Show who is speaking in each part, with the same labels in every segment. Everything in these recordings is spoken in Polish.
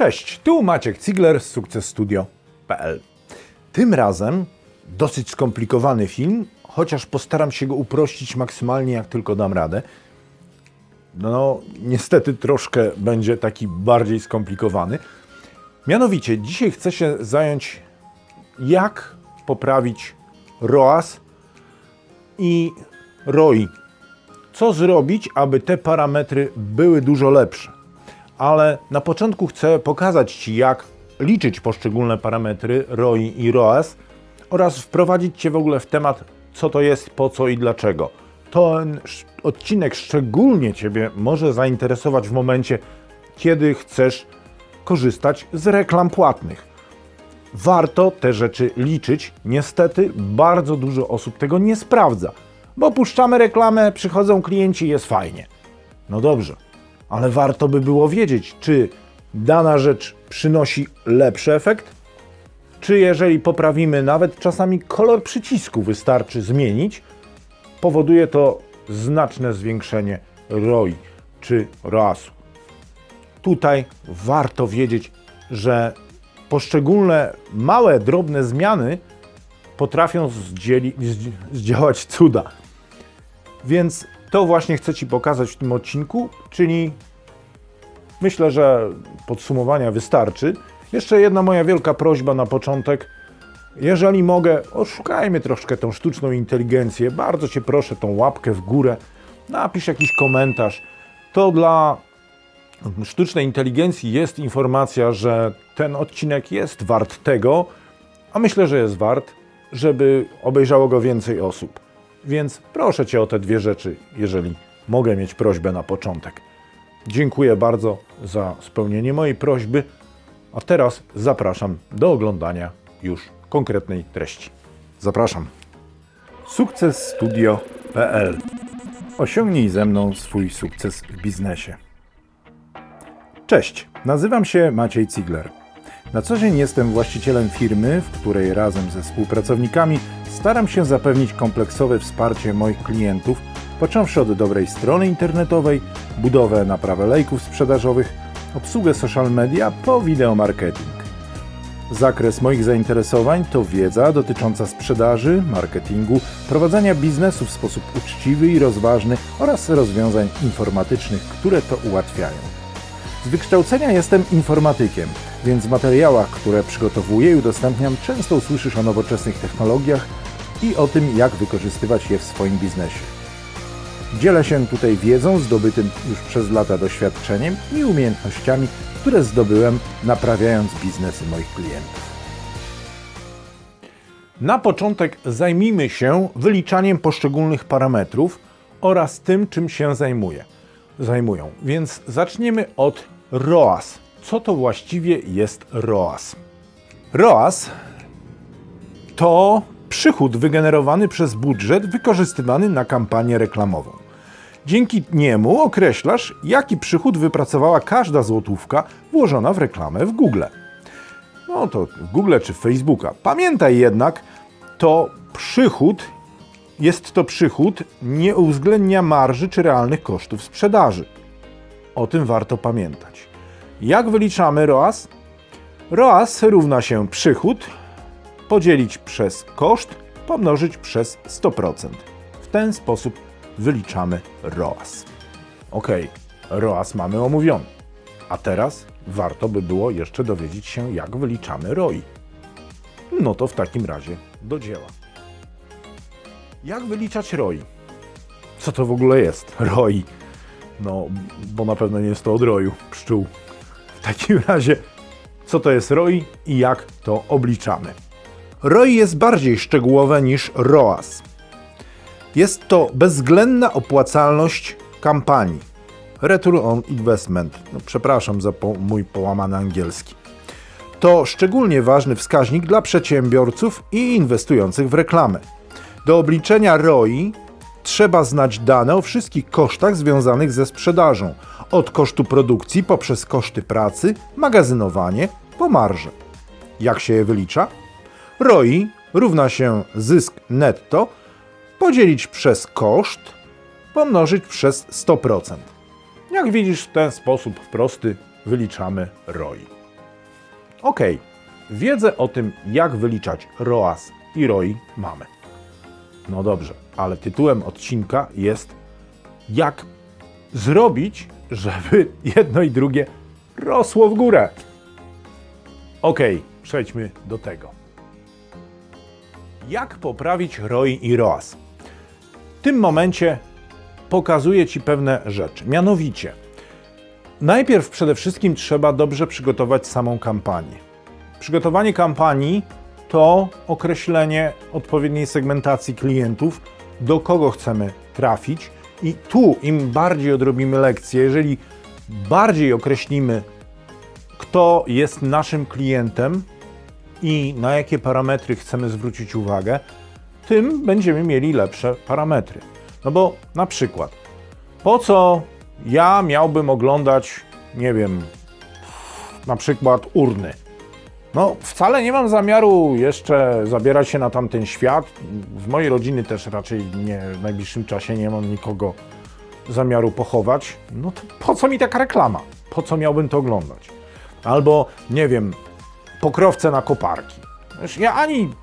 Speaker 1: Cześć, tu Maciek Cigler z sukcesstudio.pl. Tym razem dosyć skomplikowany film, chociaż postaram się go uprościć maksymalnie jak tylko dam radę. No, niestety troszkę będzie taki bardziej skomplikowany. Mianowicie, dzisiaj chcę się zająć, jak poprawić ROAS i ROI. Co zrobić, aby te parametry były dużo lepsze? Ale na początku chcę pokazać Ci, jak liczyć poszczególne parametry ROI i ROAS oraz wprowadzić Cię w ogóle w temat, co to jest, po co i dlaczego. Ten odcinek szczególnie Ciebie może zainteresować w momencie, kiedy chcesz korzystać z reklam płatnych. Warto te rzeczy liczyć. Niestety bardzo dużo osób tego nie sprawdza, bo puszczamy reklamę, przychodzą klienci, jest fajnie. No dobrze, ale warto by było wiedzieć, czy dana rzecz przynosi lepszy efekt, czy jeżeli poprawimy nawet czasami kolor przycisku wystarczy zmienić, powoduje to znaczne zwiększenie ROI czy ROAS-u. Tutaj warto wiedzieć, że poszczególne małe, drobne zmiany potrafią zdzieli, zdzi- zdziałać cuda. Więc to właśnie chcę Ci pokazać w tym odcinku, czyli myślę, że podsumowania wystarczy. Jeszcze jedna moja wielka prośba na początek. Jeżeli mogę, oszukajmy troszkę tą sztuczną inteligencję. Bardzo Cię proszę, tą łapkę w górę. Napisz jakiś komentarz. To dla sztucznej inteligencji jest informacja, że ten odcinek jest wart tego, a myślę, że jest wart, żeby obejrzało go więcej osób. Więc proszę Cię o te dwie rzeczy, jeżeli mogę mieć prośbę na początek. Dziękuję bardzo za spełnienie mojej prośby, a teraz zapraszam do oglądania już konkretnej treści. Zapraszam. Sukcesstudio.pl Osiągnij ze mną swój sukces w biznesie. Cześć, nazywam się Maciej Cigler. Na co dzień jestem właścicielem firmy, w której razem ze współpracownikami staram się zapewnić kompleksowe wsparcie moich klientów, począwszy od dobrej strony internetowej, budowę naprawę lejków sprzedażowych, obsługę social media po wideomarketing. Zakres moich zainteresowań to wiedza dotycząca sprzedaży, marketingu, prowadzenia biznesu w sposób uczciwy i rozważny oraz rozwiązań informatycznych, które to ułatwiają. Z wykształcenia jestem informatykiem, więc w materiałach, które przygotowuję i udostępniam, często usłyszysz o nowoczesnych technologiach i o tym, jak wykorzystywać je w swoim biznesie. Dzielę się tutaj wiedzą zdobytym już przez lata doświadczeniem i umiejętnościami, które zdobyłem naprawiając biznesy moich klientów. Na początek zajmijmy się wyliczaniem poszczególnych parametrów oraz tym, czym się zajmuję. Zajmują. Więc zaczniemy od ROAS. Co to właściwie jest ROAS? ROAS to przychód wygenerowany przez budżet wykorzystywany na kampanię reklamową. Dzięki niemu określasz, jaki przychód wypracowała każda złotówka włożona w reklamę w Google. No to w Google czy w Facebooka. Pamiętaj jednak, to przychód jest to przychód, nie uwzględnia marży czy realnych kosztów sprzedaży. O tym warto pamiętać. Jak wyliczamy ROAS? ROAS równa się przychód podzielić przez koszt pomnożyć przez 100%. W ten sposób wyliczamy ROAS. Ok, ROAS mamy omówiony. A teraz warto by było jeszcze dowiedzieć się, jak wyliczamy ROI. No to w takim razie do dzieła. Jak wyliczać ROI? Co to w ogóle jest ROI? No, bo na pewno nie jest to od roju pszczół. W takim razie, co to jest ROI i jak to obliczamy? ROI jest bardziej szczegółowe niż ROAS. Jest to bezwzględna opłacalność kampanii. Return on Investment. No, przepraszam za po, mój połamany angielski. To szczególnie ważny wskaźnik dla przedsiębiorców i inwestujących w reklamę. Do obliczenia ROI trzeba znać dane o wszystkich kosztach związanych ze sprzedażą, od kosztu produkcji poprzez koszty pracy, magazynowanie po marże. Jak się je wylicza? ROI równa się zysk netto podzielić przez koszt pomnożyć przez 100%. Jak widzisz, w ten sposób prosty wyliczamy ROI. Ok, wiedzę o tym, jak wyliczać ROAS i ROI mamy. No dobrze, ale tytułem odcinka jest jak zrobić, żeby jedno i drugie rosło w górę. Ok, przejdźmy do tego. Jak poprawić ROI i ROAS? W tym momencie pokazuję Ci pewne rzeczy. Mianowicie, najpierw przede wszystkim trzeba dobrze przygotować samą kampanię. Przygotowanie kampanii to określenie odpowiedniej segmentacji klientów, do kogo chcemy trafić. I tu im bardziej odrobimy lekcję, jeżeli bardziej określimy, kto jest naszym klientem i na jakie parametry chcemy zwrócić uwagę, tym będziemy mieli lepsze parametry. No bo na przykład, po co ja miałbym oglądać, nie wiem, na przykład urny? No, wcale nie mam zamiaru jeszcze zabierać się na tamten świat. Z mojej rodziny też raczej nie, w najbliższym czasie nie mam nikogo zamiaru pochować. No to po co mi taka reklama? Po co miałbym to oglądać? Albo, nie wiem, pokrowce na koparki. Wiesz, ja ani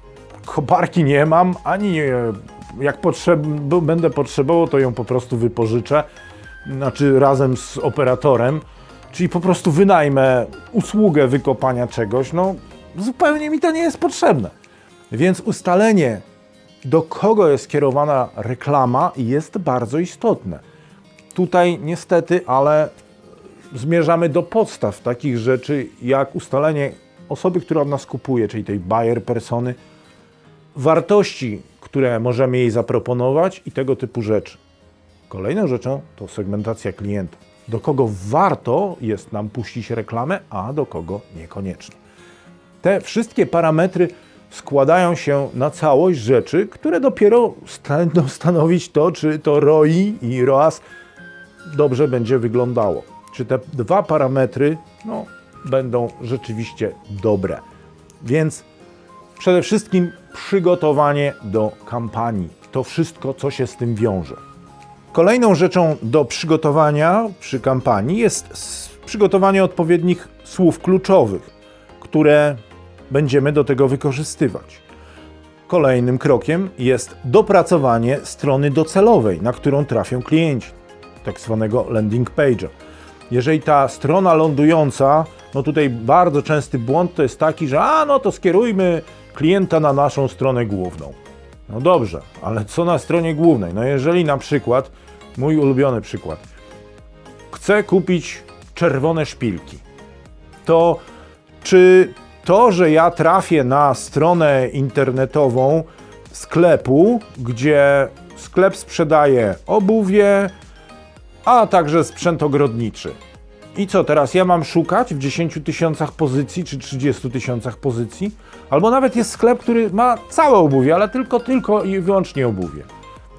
Speaker 1: koparki nie mam, ani e, jak potrzeb, będę potrzebował, to ją po prostu wypożyczę, znaczy razem z operatorem, czyli po prostu wynajmę usługę wykopania czegoś, no zupełnie mi to nie jest potrzebne. Więc ustalenie, do kogo jest kierowana reklama, jest bardzo istotne. Tutaj niestety, ale zmierzamy do podstaw takich rzeczy, jak ustalenie osoby, która od nas kupuje, czyli tej buyer persony, wartości, które możemy jej zaproponować i tego typu rzeczy. Kolejną rzeczą to segmentacja klientów. Do kogo warto jest nam puścić reklamę, a do kogo niekoniecznie. Te wszystkie parametry składają się na całość rzeczy, które dopiero będą stanowić to, czy to ROI i ROAS dobrze będzie wyglądało. Czy te dwa parametry no, będą rzeczywiście dobre. Więc przede wszystkim przygotowanie do kampanii. To wszystko, co się z tym wiąże. Kolejną rzeczą do przygotowania przy kampanii jest przygotowanie odpowiednich słów kluczowych, które będziemy do tego wykorzystywać. Kolejnym krokiem jest dopracowanie strony docelowej, na którą trafią klienci, tak zwanego landing page'a. Jeżeli ta strona lądująca, no tutaj bardzo częsty błąd to jest taki, że a no to skierujmy klienta na naszą stronę główną. No dobrze, ale co na stronie głównej? No jeżeli na przykład, mój ulubiony przykład, chcę kupić czerwone szpilki, to czy to, że ja trafię na stronę internetową sklepu, gdzie sklep sprzedaje obuwie, a także sprzęt ogrodniczy. I co teraz? Ja mam szukać w 10 tysiącach pozycji czy 30 tysiącach pozycji? Albo nawet jest sklep, który ma całe obuwie, ale tylko, tylko i wyłącznie obuwie.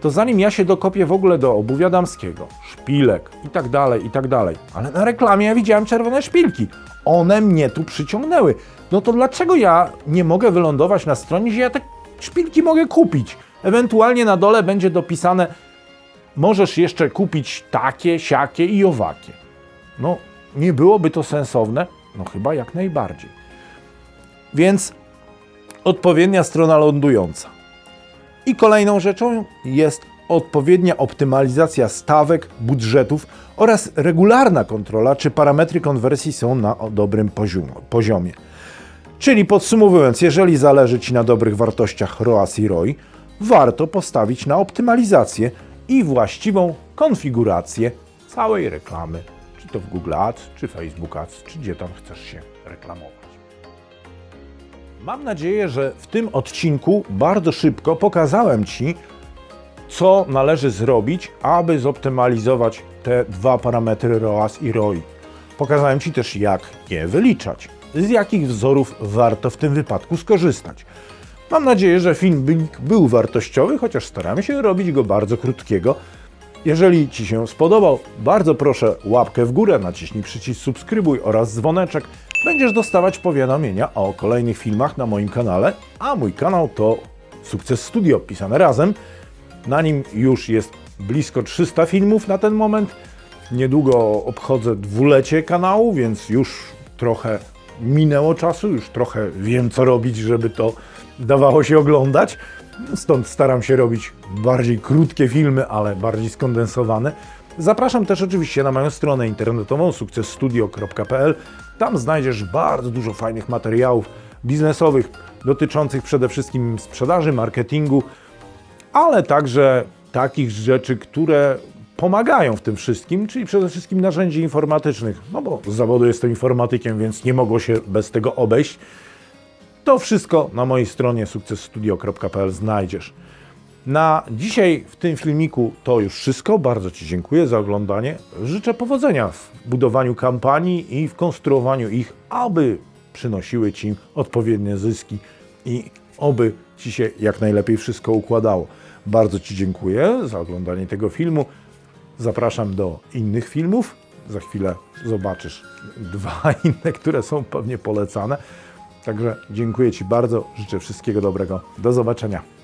Speaker 1: To zanim ja się dokopię w ogóle do obuwia damskiego, szpilek i tak dalej, i tak dalej, ale na reklamie ja widziałem czerwone szpilki. One mnie tu przyciągnęły. No to dlaczego ja nie mogę wylądować na stronie, gdzie ja te szpilki mogę kupić? Ewentualnie na dole będzie dopisane, możesz jeszcze kupić takie, siakie i owakie. No, nie byłoby to sensowne? No chyba jak najbardziej. Więc odpowiednia strona lądująca. I kolejną rzeczą jest odpowiednia optymalizacja stawek, budżetów oraz regularna kontrola, czy parametry konwersji są na dobrym poziomie. Czyli podsumowując, jeżeli zależy Ci na dobrych wartościach ROAS i ROI, warto postawić na optymalizację i właściwą konfigurację całej reklamy, czy to w Google Ads, czy Facebook Ads, czy gdzie tam chcesz się reklamować. Mam nadzieję, że w tym odcinku bardzo szybko pokazałem Ci, co należy zrobić, aby zoptymalizować te dwa parametry ROAS i ROI. Pokazałem Ci też, jak je wyliczać, z jakich wzorów warto w tym wypadku skorzystać. Mam nadzieję, że filmik był wartościowy, chociaż staramy się robić go bardzo krótkiego. Jeżeli Ci się spodobał, bardzo proszę łapkę w górę, naciśnij przycisk subskrybuj oraz dzwoneczek. Będziesz dostawać powiadomienia o kolejnych filmach na moim kanale, a mój kanał to Sukces Studio pisane razem. Na nim już jest blisko 300 filmów na ten moment. Niedługo obchodzę dwulecie kanału, więc już trochę minęło czasu, już trochę wiem, co robić, żeby to dawało się oglądać. Stąd staram się robić bardziej krótkie filmy, ale bardziej skondensowane. Zapraszam też oczywiście na moją stronę internetową sukcesstudio.pl. Tam znajdziesz bardzo dużo fajnych materiałów biznesowych dotyczących przede wszystkim sprzedaży, marketingu, ale także takich rzeczy, które pomagają w tym wszystkim, czyli przede wszystkim narzędzi informatycznych. No bo z zawodu jestem informatykiem, więc nie mogło się bez tego obejść. To wszystko na mojej stronie sukcesstudio.pl znajdziesz. Na dzisiaj w tym filmiku to już wszystko. Bardzo Ci dziękuję za oglądanie. Życzę powodzenia w budowaniu kampanii i w konstruowaniu ich, aby przynosiły Ci odpowiednie zyski i oby Ci się jak najlepiej wszystko układało. Bardzo Ci dziękuję za oglądanie tego filmu. Zapraszam do innych filmów. Za chwilę zobaczysz dwa inne, które są pewnie polecane. Także dziękuję Ci bardzo. Życzę wszystkiego dobrego. Do zobaczenia.